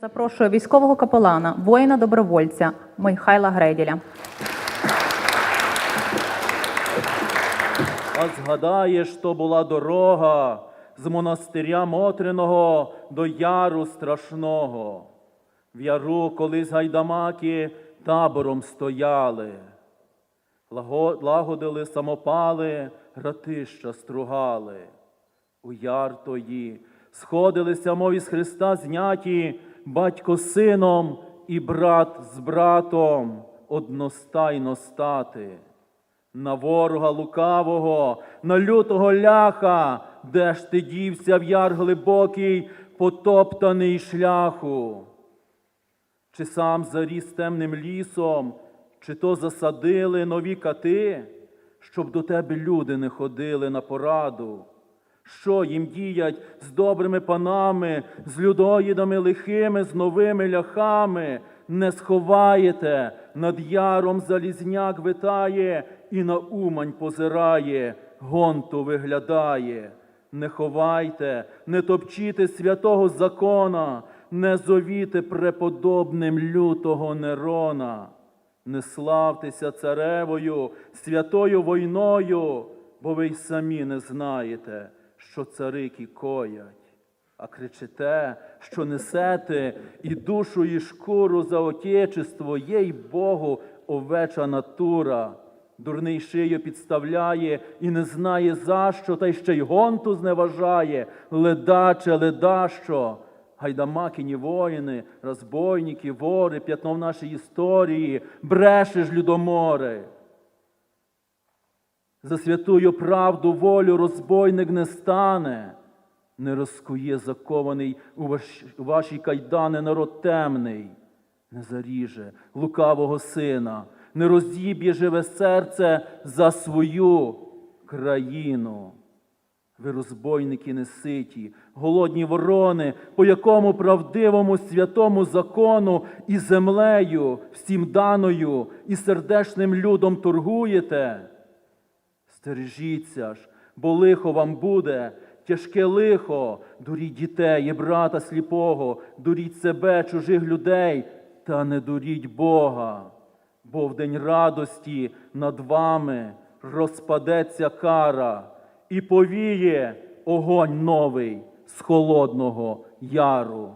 Запрошую військового капелана, воїна-добровольця Михайла Греділя. А згадаєш, то була дорога з монастиря Мотриного до яру страшного. В яру колись гайдамаки табором стояли, лагодили самопали, ратища стругали. У яр тої сходилися, мов із Христа зняті, батько сином і брат з братом одностайно стати на ворога лукавого, на лютого ляха, де ж ти дівся в яр глибокий, потоптаний шляху. Чи сам заріс темним лісом, чи то засадили нові кати, щоб до тебе люди не ходили на пораду? Що їм діять з добрими панами, з людоїдами лихими, з новими ляхами? Не сховаєте, над яром залізняк витає і на умань позирає, гонту виглядає. Не ховайте, не топчіте святого закона, не зовіте преподобним лютого Нерона. Не славтеся царевою, святою войною, бо ви й самі не знаєте, що царики коять, а кричите, що несете і душу, і шкуру за отечество, їй Богу, овеча натура. Дурний шию підставляє і не знає за що, та й ще й гонту зневажає, ледаче, ледащо. Гайдамакині воїни, розбойники, вори, п'ятно в нашій історії, брешеш, людоморе. За святую правду волю розбойник не стане, не розкує закований у ваш- ваші кайдани народ темний, не заріже лукавого сина, не розіб'є живе серце за свою країну. Ви розбойники неситі, голодні ворони, по якому правдивому святому закону і землею, всім даною, і сердешним людом торгуєте. Стережіться ж, бо лихо вам буде, тяжке лихо, дуріть дітей і брата сліпого, дуріть себе, чужих людей, та не дуріть Бога, бо в день радості над вами розпадеться кара і повіє огонь новий з холодного яру.